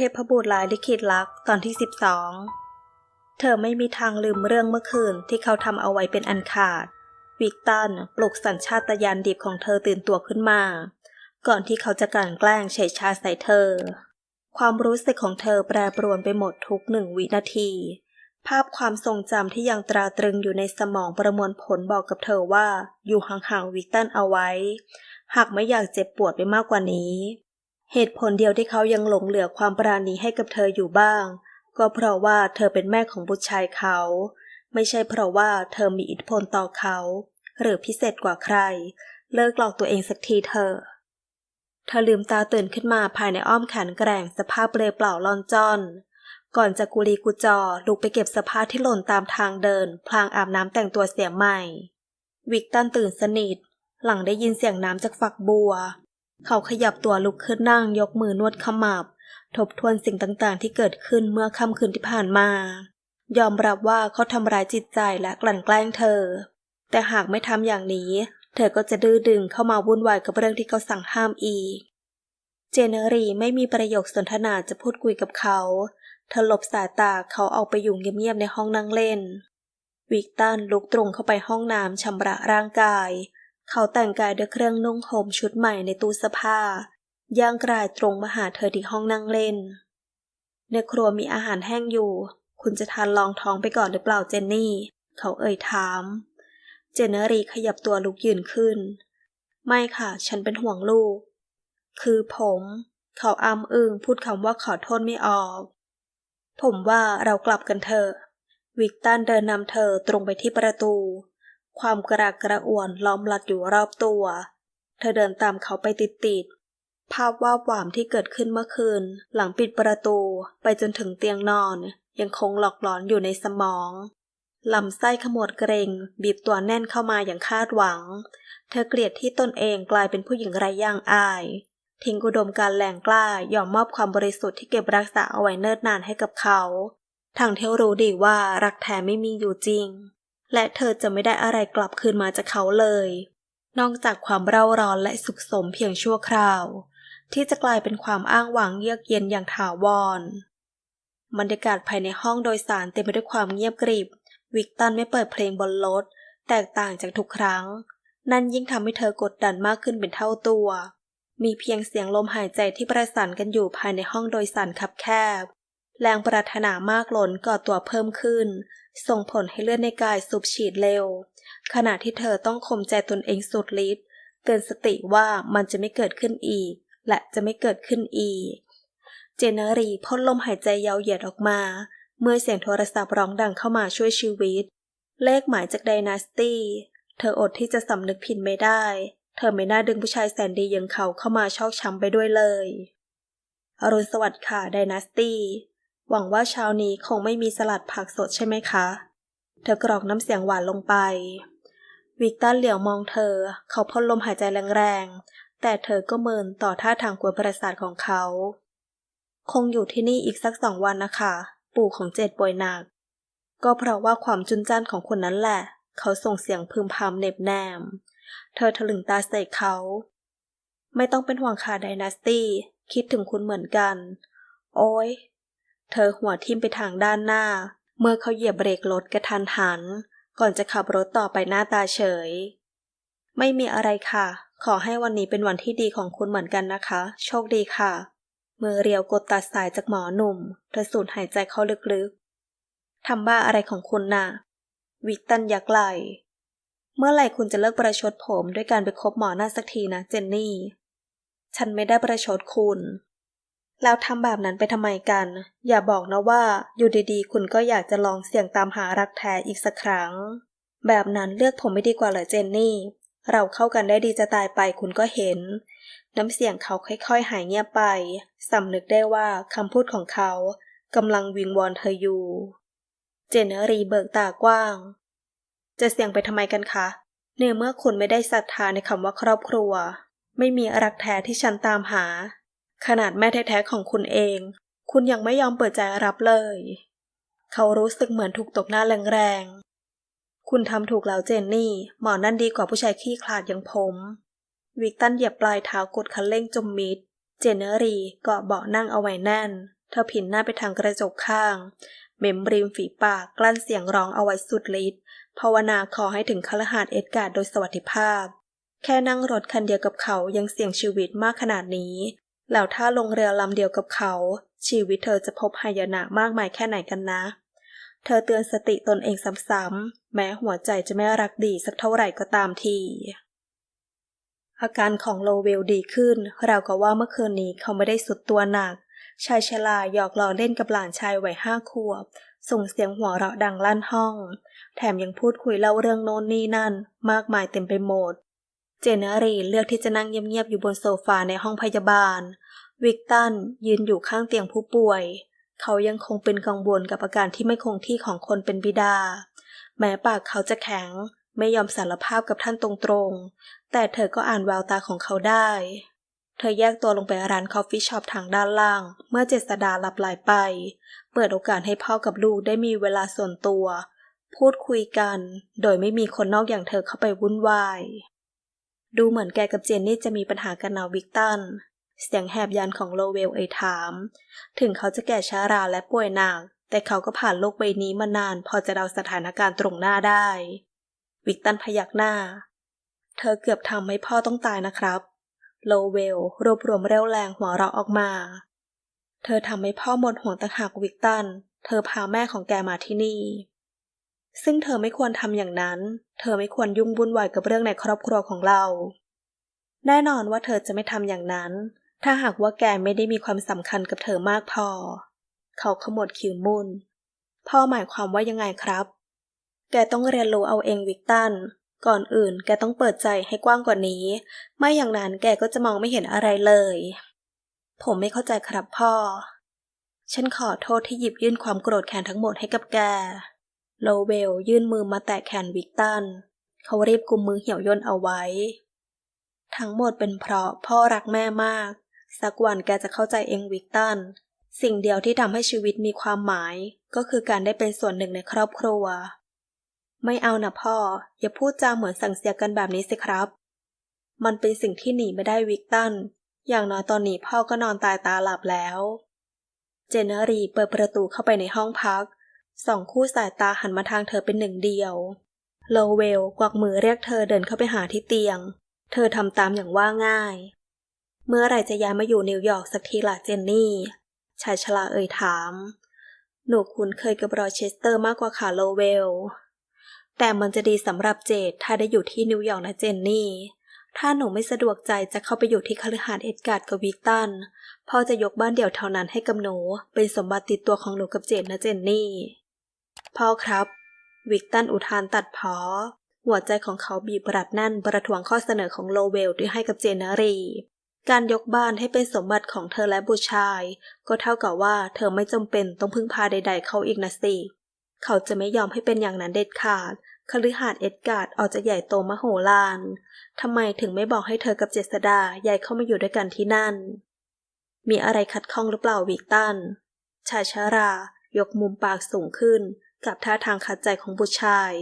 เทพบุตรลายลิขิตลักตอนที่ 12 เธอไม่มีทางลืมเรื่องเมื่อคืนที่เขาทำเอาไว้เป็นอันขาด วิกตันปลุกสัญชาตญาณดิบของเธอตื่นตัวขึ้นมา ก่อนที่เขาจะกลั่นแกล้งเฉยชาใส่เธอ ความรู้สึกของเธอแปรปรวนไปหมดทุกหนึ่งวินาที ภาพความทรงจำที่ยังตราตรึงอยู่ในสมองประมวลผลบอกกับเธอว่าอยู่ห่างๆวิกตันเอาไว้ หากไม่อยากเจ็บปวดไปมากกว่านี้ เหตุผลเดียวที่เขายังหลงเหลือความปราณีให้กับเธออยู่บ้าง ก็เพราะว่าเธอเป็นแม่ของบุตรชายเขา ไม่ใช่เพราะว่าเธอมีอิทธิพลต่อเขา หรือพิเศษกว่าใคร เลิกหลอกตัวเองสักทีเถอะเธอลืมตาตื่นขึ้นมาภายในอ้อมแขนแกร่งสภาพเปลยเปล่าลอนจอน ก่อนจะกุลีกุจอลุกไปเก็บเสภาที่หล่นตามทางเดิน พลางอาบน้ำแต่งตัวเสียใหม่ วิกตันตื่นสนิท หลังได้ยินเสียงน้ำจากฝักบัว เขาขยับตัวลุกขึ้นนั่งยกมือนวดขมับ ทบทวนสิ่งต่างๆ ที่เกิดขึ้นเมื่อค่ำคืนที่ผ่านมา ยอมรับว่าเขาทำร้ายจิตใจและกลั่นแกล้งเธอ แต่หากไม่ทำอย่างนี้ เธอก็จะดื้อดึงเข้ามาวุ่นวายกับเรื่องที่เขาสั่งห้ามอีก เจเนอรีไม่มีประโยคสนทนาจะพูดคุยกับเขาเธอหลบสายตาเขาออกไปอยู่เงียบๆในห้องนั่งเล่น วิกตันลุกตรงเข้าไปห้องน้ำชำระร่างกาย เขาแต่งกายด้วยเครื่องนุ่งห่มชุดใหม่ในตู้เสื้อผ้า ย่างกรายตรงมาหาเธอที่ห้องนั่งเล่น ในครัวมีอาหารแห้งอยู่ คุณจะทานรองท้องไปก่อนหรือเปล่าเจนนี่ เขาเอ่ยถาม เจเนอรีขยับตัวลุกยืนขึ้น ไม่ค่ะ ฉันเป็นห่วงลูก คือผม เขาอ้ำอึงพูดคำว่าขอโทษไม่ออก ผมว่าเรากลับกันเถอะ วิกตันเดินนำเธอตรงไปที่ประตู ความกระอักกระอ่วนล้อมลัดอยู่รอบตัว เธอเดินตามเขาไปติดๆ ภาพว่าบหวามที่เกิดขึ้นเมื่อคืน หลังปิดประตูไปจนถึงเตียงนอน ยังคงหลอกหลอนอยู่ในสมองลำไส้ขมวดเกรง บีบตัวแน่นเข้ามาอย่างคาดหวัง เธอเกลียดที่ตนเองกลายเป็นผู้หญิงไร้ย่างอาย ทิ้งอุดมการแรงกล้ายอมมอบความบริสุทธิ์ที่เก็บรักษาเอาไว้เนิ่นนานให้กับเขาทั้งเทวรู้ดีว่ารักแท้ไม่มีอยู่จริง และเธอจะไม่ได้อะไรกลับคืนมาจากเขาเลย นอกจากความเร่าร้อนและสุขสมเพียงชั่วคราว ที่จะกลายเป็นความอ้างหวังเยือกเย็นอย่างถาวรบรรยากาศภายในห้องโดยสารเต็มไปด้วยความเงียบกริบ วิกตันไม่เปิดเพลงบนรถ แตกต่างจากทุกครั้ง นั่นยิ่งทำให้เธอกดดันมากขึ้นเป็นเท่าตัว มีเพียงเสียงลมหายใจที่ประสานกันอยู่ภายในห้องโดยสารคับแคบ แรงปรารถนามากล้นก่อตัวเพิ่มขึ้น ส่งผลให้เลือดในกายสูบฉีดเร็ว ขณะที่เธอต้องข่มใจตนเองสุดฤทธิ์เตือนสติว่ามันจะไม่เกิดขึ้นอีก และจะไม่เกิดขึ้นอีก เจเนรีพ่นลมหายใจยาวเหยียดออกมา เมื่อเสียงโทรศัพท์ร้องดังเข้ามาช่วยชีวิต เลขหมายจากไดนาสตี้เธออดที่จะสำนึกผิดไม่ได้ เธอไม่น่าดึงผู้ชายแสนดีอย่างเขาเข้ามาชอกช้ำไปด้วยเลย อรุณสวัสดิ์ค่ะไดนาสตี้ หวังว่าเช้านี้คงไม่มีสลัดผักสดใช่ไหมคะ เธอกรอกน้ำเสียงหวานลงไป วิกตันเหลียวมองเธอ เขาพ่นลมหายใจแรงๆ แต่เธอก็เมินต่อท่าทางกวนประสาทของเขา คงอยู่ที่นี่อีกสักสองวันนะคะ ปู่ของเจดป่วยหนัก ก็เพราะว่าความจุนจ้านของคนนั้นแหละ เขาส่งเสียงพึมพำเหน็บแนม เธอถลึงตาใส่เขา ไม่ต้องเป็นห่วงค่ะไดนาสตี้ คิดถึงคุณเหมือนกัน โอ้ย เธอหัวทิ่มไปทางด้านหน้า เมื่อเขาเหยียบเบรกรถกระทันหัน ก่อนจะขับรถต่อไปหน้าตาเฉย ไม่มีอะไรค่ะ ขอให้วันนี้เป็นวันที่ดีของคุณเหมือนกันนะคะ โชคดีค่ะ มือเรียวกดตัดสายจากหมอหนุ่มเธอสูดหายใจเข้าลึกๆทำบ้าอะไรของคุณน่ะ วิกตันยักไหลเมื่อไหร่คุณจะเลิกประชดผมด้วยการไปคบหมอหน้าสักทีนะเจนนี่ ฉันไม่ได้ประชดคุณ แล้วทำแบบนั้นไปทำไมกัน อย่าบอกนะว่า อยู่ดีๆ คุณก็อยากจะลองเสี่ยงตามหารักแท้อีกสักครั้ง แบบนั้นเลือกผมไม่ดีกว่าเหรอเจนนี่ เราเข้ากันได้ดีจะตายไปคุณก็เห็น น้ำเสียงเขาค่อยๆ หายเงียบไปสำนึกได้ว่าคำพูดของเขากำลังวิงวอนเธออยู่ เจนรีเบิกตากว้าง จะเสี่ยงไปทำไมกันคะเนื่อเมื่อคุณไม่ได้ศรัทธาในคำว่าครอบครัว ไม่มีรักแท้ที่ฉันตามหา ขนาดแม่แท้ๆของคุณเอง คุณยังไม่ยอมเปิดใจรับเลย เขารู้สึกเหมือนถูกตกหน้าแรงๆ คุณทำถูกแล้วเจนนี่ หมอนั่นดีกว่าผู้ชายขี้ขลาดอย่างผม วิกตันเหยียบปลายเท้ากดคันเร่งจมมิด เจเนอรีเกาะเบาะนั่งเอาไว้แน่น เธอผินหน้าไปทางกระจกข้าง เมมริมฝีปากกลั้นเสียงร้องเอาไว้สุดฤทธิ์ภาวนาขอให้ถึงคฤหาสน์เอ็ดการ์ดโดยสวัสดิภาพแค่นั่งรถคันเดียวกับเขายังเสี่ยงชีวิตมากขนาดนี้ แล้วถ้าลงเรือลำเดียวกับเขา ชีวิตเธอจะพบหายนะมากมายแค่ไหนกันนะ เธอเตือนสติตนเองซ้ำๆ แม้หัวใจจะไม่รักดีสักเท่าไหร่ก็ตามที อาการของโลเวลดีขึ้น เรากับว่าเมื่อคืนนี้เขาไม่ได้สุดตัวหนัก ชายชราหยอกล้อเล่นกับหลานชายวัยห้าขวบ ส่งเสียงหัวเราะดังลั่นห้อง แถมยังพูดคุยเล่าเรื่องโน้นนี่นั่น มากมายเต็มไปหมด เจเนอรีเลือกที่จะนั่งเงียบๆอยู่บนโซฟาในห้องพยาบาล วิกตันยืนอยู่ข้างเตียงผู้ป่วย เขายังคงเป็นกังวลกับอาการที่ไม่คงที่ของคนเป็นบิดา แม้ปากเขาจะแข็ง ไม่ยอมสารภาพกับท่านตรงๆ แต่เธอก็อ่านแววตาของเขาได้ เธอแยกตัวลงไปร้านคอฟฟี่ช็อปทางด้านล่าง เมื่อเจษดาหลับไหลไป เปิดโอกาสให้พ่อกับลูกได้มีเวลาส่วนตัว พูดคุยกัน โดยไม่มีคนนอกอย่างเธอเข้าไปวุ่นวาย ดูเหมือนแกกับเจนนี่จะมีปัญหากันนาวิกตัน เสียงแหบยันของโลเวลเอ่ยถาม ถึงเขาจะแก่ช้าราและป่วยหนัก แต่เขาก็ผ่านโลกใบนี้มานาน พอจะเดาสถานการณ์ตรงหน้าได้ วิกตันพยักหน้า เธอเกือบทำให้พ่อต้องตายนะครับ โลเวลรวบรวมเร็วแรงหัวเราะออกมา เธอทำให้พ่อหมดห่วงต่างหากวิกตัน เธอพาแม่ของแกมาที่นี่ ซึ่งเธอไม่ควรทำอย่างนั้น เธอไม่ควรยุ่งวุ่นวายกับเรื่องในครอบครัวของเรา แน่นอนว่าเธอจะไม่ทำอย่างนั้น ถ้าหากว่าแกไม่ได้มีความสำคัญกับเธอมากพอ เขาขมวดคิ้วมุนพ่อหมายความว่ายังไงครับ แกต้องเรียนรู้เอาเองวิกตัน ก่อนอื่นแกต้องเปิดใจให้กว้างกว่านี้ ไม่อย่างนั้นแกก็จะมองไม่เห็นอะไรเลย ผมไม่เข้าใจครับพ่อ ฉันขอโทษที่หยิบยื่นความโกรธแค้นทั้งหมดให้กับแก โลเวลยื่นมือมาแตะแขนวิกตัน เขารีบกุมมือเหี่ยวย่นเอาไว้ ทั้งหมดเป็นเพราะพ่อรักแม่มาก สักวันแกจะเข้าใจเองวิกตัน สิ่งเดียวที่ทำให้ชีวิตมีความหมาย ก็คือการได้เป็นส่วนหนึ่งในครอบครัว ไม่เอานะพ่อ อย่าพูดจาเหมือนสั่งเสียกันแบบนี้สิครับ มันเป็นสิ่งที่หนีไม่ได้วิกตัน อย่างน้อยตอนนี้พ่อก็นอนตายตาหลับแล้ว เจเนอรีเปิดประตูเข้าไปในห้องพัก สองคู่สายตาหันมาทางเธอเป็นหนึ่งเดียว โลเวลกวักมือเรียกเธอเดินเข้าไปหาที่เตียง เธอทำตามอย่างว่าง่าย เมื่อไหร่จะย้ายมาอยู่นิวยอร์กสักทีล่ะเจนนี่ ชายชราเอ่ยถาม หนูคุ้นเคยกับรอเชสเตอร์มากกว่าค่ะโลเวล แต่มันจะดีสำหรับเจดถ้าได้อยู่ที่นิวยอร์กนะเจนนี่ ถ้าหนูไม่สะดวกใจจะเข้าไปอยู่ที่คฤหาสน์เอ็ดการ์ดกับวิกตันพ่อจะยกบ้านเดี่ยวเท่านั้นให้กับหนู เป็นสมบัติติดตัวของหนูกับเจดนะเจนนี่ พ่อครับ วิกตันอุทานตัดพอ หัวใจของเขาบีบรัดแน่นประท้วงข้อเสนอของโลเวลที่ให้กับเจนนารี การยกบ้านให้เป็นสมบัติของเธอและบุชาย ก็เท่ากับว่าเธอไม่จำเป็นต้องพึ่งพาใด ๆ เขาอีกนะสิ เขาจะไม่ยอมให้เป็นอย่างนั้นเด็ดขาดคฤหาสน์เอ็ดการ์ดออกจะใหญ่โตมโหฬารทำไมถึงไม่บอกให้เธอกับเจษดาย้ายเข้ามาอยู่ด้วยกันที่นั่น มีอะไรขัดข้องหรือเปล่าวิกตัน ชายชารา ยกมุมปากสูงขึ้น กับท่าทางขัดใจของบุตรชาย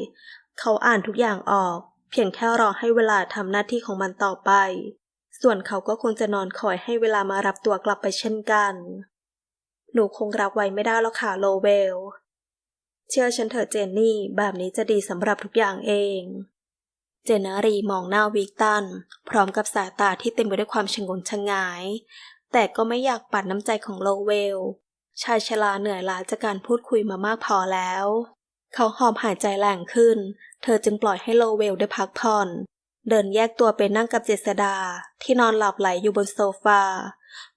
เขาอ่านทุกอย่างออก เพียงแค่รอให้เวลาทำหน้าที่ของมันต่อไป ส่วนเขาก็คงจะนอนคอยให้เวลามารับตัวกลับไปเช่นกัน หนูคงรับไว้ไม่ได้แล้วค่ะโลเวล เชื่อฉันเถอะเจนนี่ แบบนี้จะดีสำหรับทุกอย่างเอง เจนารีมองหน้าวิกตัน พร้อมกับสายตาที่เต็มไปด้วยความชงนชงาย แต่ก็ไม่อยากปัดน้ำใจของโลเวล ชายชราเหนื่อยล้าจากการพูดคุยมามากพอแล้ว เขาหอบหายใจแรงขึ้น เธอจึงปล่อยให้โลเวลได้พักผ่อน เดินแยกตัวไปนั่งกับเจษดา ที่นอนหลับไหลอยู่บนโซฟา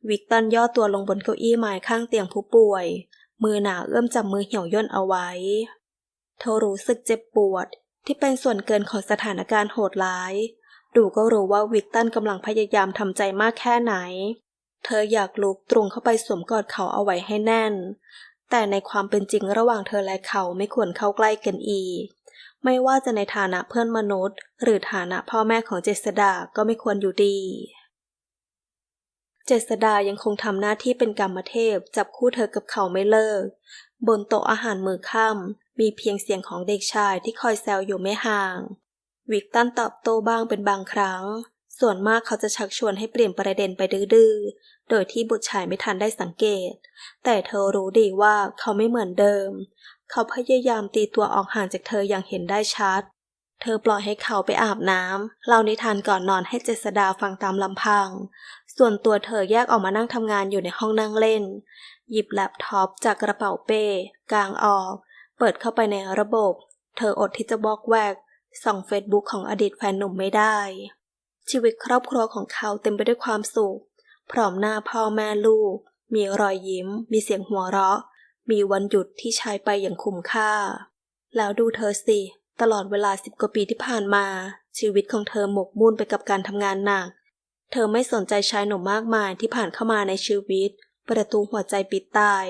วิกตันย่อตัวลงบนเก้าอี้ไม้ข้างเตียงผู้ป่วย มือหนาเอื้อมจับมือเหี่ยวย่นเอาไว้ เธอรู้สึกเจ็บปวดที่เป็นส่วนเกินของสถานการณ์โหดร้าย ดูก็รู้ว่าวิกตันกำลังพยายามทำใจมากแค่ไหน เธออยากลุกตรงเข้าไปสวมกอดเขาเอาไว้ให้แน่น แต่ในความเป็นจริงระหว่างเธอและเขาไม่ควรเข้าใกล้กันอีก ไม่ว่าจะในฐานะเพื่อนมนุษย์ หรือฐานะพ่อแม่ของเจษดาก็ไม่ควรอยู่ดี เจษดายังคงทำหน้าที่เป็นกรรมเทพ จับคู่เธอกับเขาไม่เลิก บนโต๊ะอาหารมือค่ำมีเพียงเสียงของเด็กชายที่คอยแซวอยู่ไม่ห่าง วิกตันตอบโต้บ้างเป็นบางครั้ง ส่วนมากเขาจะชักชวนให้เปลี่ยนประเด็นไปดื้อๆ โดยที่บุตรชายไม่ทันได้สังเกต แต่เธอรู้ดีว่าเขาไม่เหมือนเดิม เขาพยายามตีตัวออกห่างจากเธออย่างเห็นได้ชัด เธอปล่อยให้เขาไปอาบน้ำเล่านิทานก่อนนอนให้เจษดาฟังตามลำพัง ส่วนตัวเธอแยกออกมานั่งทำงานอยู่ในห้องนั่งเล่น หยิบแล็ปท็อปจากกระเป๋าเป้กางออก เปิดเข้าไปในระบบ เธออดที่จะบอกแวกส่องเฟซบุ๊กของอดีตแฟนหนุ่มไม่ได้ ชีวิตครอบครัวของเขาเต็มไปด้วยความสุข พร้อมหน้าพ่อแม่ลูก มีรอยยิ้ม มีเสียงหัวเราะ มีวันหยุดที่ใช้ไปอย่างคุ้มค่า แล้วดูเธอสิ ตลอดเวลาสิบกว่าปีที่ผ่านมา ชีวิตของเธอหมกมุ่นไปกับการทำงานหนัก เธอไม่สนใจชายหนุ่มมากมายที่ผ่านเข้ามาในชีวิต ประตูหัวใจปิดตาย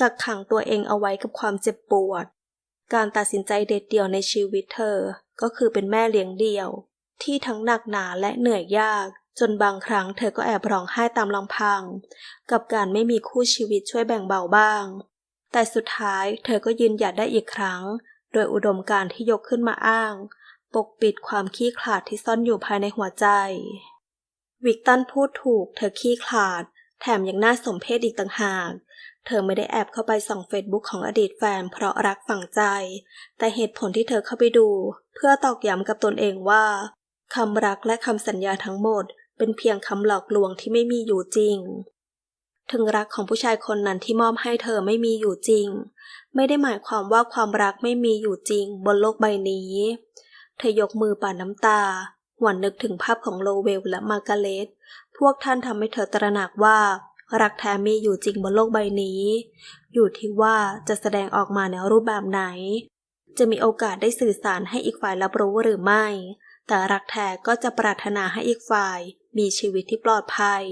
กักขังตัวเองเอาไว้กับความเจ็บปวด การตัดสินใจเด็ดเดี่ยวในชีวิตเธอ ก็คือเป็นแม่เลี้ยงเดี่ยว ที่ทั้งหนักหนาและเหนื่อยยาก จนบางครั้งเธอก็แอบร้องไห้ตามลำพัง กับการไม่มีคู่ชีวิตช่วยแบ่งเบาบ้าง แต่สุดท้ายเธอก็ยืนหยัดได้อีกครั้ง โดยอุดมการที่ยกขึ้นมาอ้าง ปกปิดความขี้ขลาดที่ซ่อนอยู่ภายในหัวใจ วิกตันพูดถูก เธอขี้ขลาด แถมยังน่าสมเพชอีกต่างหากเธอไม่ได้แอบเข้าไปส่องเฟซบุ๊กของอดีตแฟนเพราะรักฝังใจ แต่เหตุผลที่เธอเข้าไปดู เพื่อตอกย้ำกับตนเองว่า คำรักและคำสัญญาทั้งหมด เป็นเพียงคำหลอกลวงที่ไม่มีอยู่จริง ถึงรักของผู้ชายคนนั้นที่มอบให้เธอไม่มีอยู่จริง ไม่ได้หมายความว่าความรักไม่มีอยู่จริงบนโลกใบนี้ เธอยกมือป่าน้ำตา หวนนึกถึงภาพของโลเวลและมาร์กาเร็ตพวกท่านทำให้เธอตระหนักว่า รักแท้มีอยู่จริงบนโลกใบนี้ อยู่ที่ว่าจะแสดงออกมาในรูปแบบไหน จะมีโอกาสได้สื่อสารให้อีกฝ่ายรับรู้หรือไม่ แต่รักแท้ก็จะปรารถนาให้อีกฝ่าย มีชีวิตที่ปลอดภัย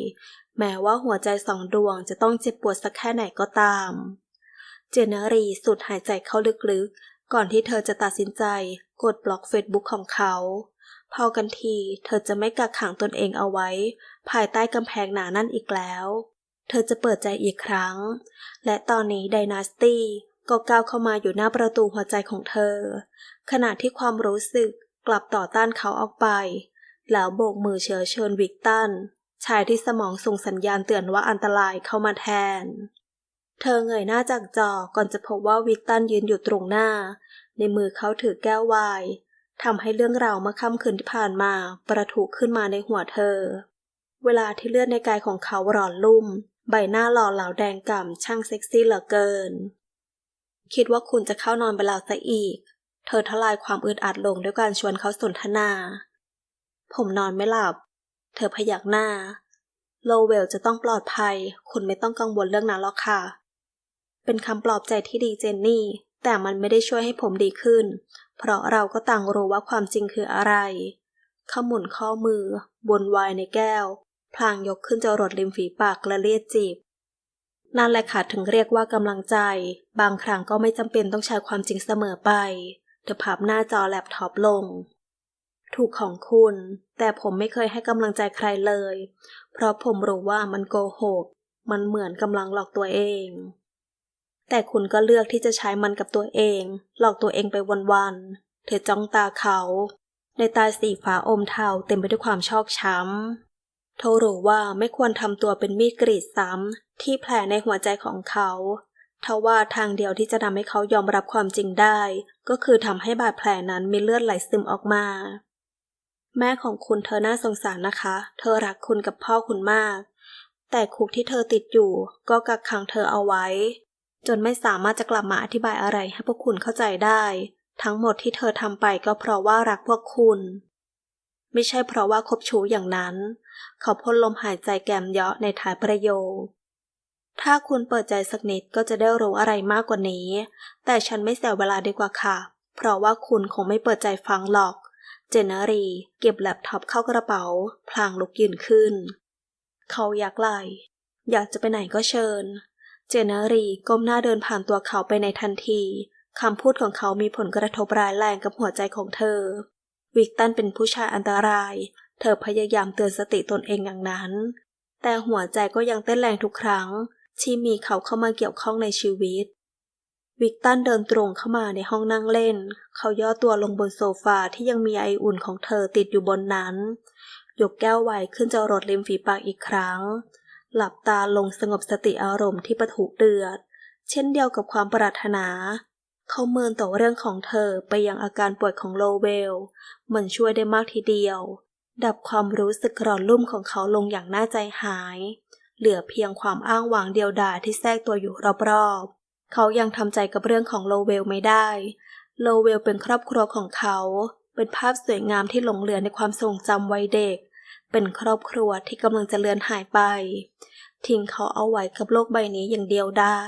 แม้ว่าหัวใจสองดวงจะต้องเจ็บปวดสักแค่ไหนก็ตาม เจเนรีสูดหายใจเข้าลึกๆ ก่อนที่เธอจะตัดสินใจกดบล็อกเฟซบุ๊กของเขาพอกันทีเธอจะไม่กักขังตนเองเอาไว้ ภายใต้กำแพงหนานั่นอีกแล้ว เธอจะเปิดใจอีกครั้ง และตอนนี้ไดนาสตี้ก็ก้าวเข้ามาอยู่หน้าประตูหัวใจของเธอ ขณะที่ความรู้สึก กลับต่อต้านเขาออกไป แล้วโบกมือเชื้อเชิญวิกตัน ชายที่สมองส่งสัญญาณเตือนว่าอันตรายเข้ามาแทน เธอเงยหน้าจากจอก่อนจะพบว่าวิกตันยืนอยู่ตรงหน้า ในมือเขาถือแก้วไวน์ทำให้เรื่องราวเมื่อค่ำคืนที่ผ่านมาประทุขึ้นมาในหัวเธอ เวลาที่เลือดในกายของเขาหลอนลุ่ม ใบหน้าหล่อเหลาแดงก่ำช่างเซ็กซี่เหลือเกิน คิดว่าคุณจะเข้านอนไปแล้วซะอีก เธอทลายความอึดอัดลงด้วยการชวนเขาสนทนา ผมนอนไม่หลับ เธอพยักหน้า โลเวลจะต้องปลอดภัย คุณไม่ต้องกังวลเรื่องนั้นหรอกค่ะ เป็นคำปลอบใจที่ดีเจนนี่ แต่มันไม่ได้ช่วยให้ผมดีขึ้น เพราะเราก็ต่างรู้ว่าความจริงคืออะไรขมุนข้อมือ บนไวน์ในแก้ว พลางยกขึ้นจะรดริมฝีปากและเลียดจีบ นั่นแหละค่ะถึงเรียกว่ากำลังใจ บางครั้งก็ไม่จำเป็นต้องใช้ความจริงเสมอไป เธอพับหน้าจอแล็ปท็อปลง ถูกของคุณ แต่ผมไม่เคยให้กำลังใจใครเลย เพราะผมรู้ว่ามันโกหก มันเหมือนกำลังหลอกตัวเอง แต่คุณก็เลือกที่จะใช้มันกับตัวเอง หลอกตัวเองไปวันๆ เธอจ้องตาเขา ในตาสีฟ้าอมเทาเต็มไปด้วยความชอกช้ำเธอรู้ว่าไม่ควรทำตัวเป็นมีดกรีดซ้ำที่แผลในหัวใจของเขา ทว่าทางเดียวที่จะทำให้เขายอมรับความจริงได้ ก็คือทำให้บาดแผลนั้นมีเลือดไหลซึมออกมา แม่ของคุณเธอน่าสงสารนะคะ เธอรักคุณกับพ่อคุณมาก แต่คุกที่เธอติดอยู่ ก็กักขังเธอเอาไว้ จนไม่สามารถจะกลับมาอธิบายอะไรให้พวกคุณเข้าใจได้ ทั้งหมดที่เธอทำไปก็เพราะว่ารักพวกคุณ ไม่ใช่เพราะว่าคบชู้อย่างนั้น เขาพ่นลมหายใจแกมเยาะในท้ายประโยค ถ้าคุณเปิดใจสักนิดก็จะได้รู้อะไรมากกว่านี้ แต่ฉันไม่เสียเวลาดีกว่าค่ะ เพราะว่าคุณคงไม่เปิดใจฟังหรอก เจนนารีเก็บแล็ปท็อปเข้ากระเป๋า พลางลุกยืนขึ้น เขาอยากไหลอยากจะไปไหนก็เชิญ เจนนารีก้มหน้าเดินผ่านตัวเขาไปในทันทีคำพูดของเขามีผลกระทบร้ายแรงกับหัวใจของเธอ วิกตันเป็นผู้ชายอันตราย เธอพยายามเตือนสติตนเองอย่างนั้น แต่หัวใจก็ยังเต้นแรงทุกครั้ง ที่มีเขาเข้ามาเกี่ยวข้องในชีวิต วิกตันเดินตรงเข้ามาในห้องนั่งเล่น เขาย่อตัวลงบนโซฟาที่ยังมีไออุ่นของเธอติดอยู่บนนั้น ยกแก้วไวน์ขึ้นจะรดริมฝีปากอีกครั้ง หลับตาลงสงบสติอารมณ์ที่ปะทุเดือด เช่นเดียวกับความปรารถนา เขาเมินต่อเรื่องของเธอไปยังอาการป่วยของโลเวล มันช่วยได้มากทีเดียวดับความรู้สึกร้อนลุ่มของเขาลงอย่างน่าใจหาย เหลือเพียงความอ้างว้างเดียวดายที่แทรกตัวอยู่รอบๆ เขายังทำใจกับเรื่องของโลเวลไม่ได้ โลเวลเป็นครอบครัวของเขา เป็นภาพสวยงามที่หลงเหลือในความทรงจำวัยเด็ก เป็นครอบครัวที่กำลังจะเลือนหายไป ทิ้งเขาเอาไว้กับโลกใบนี้อย่างเดียวได้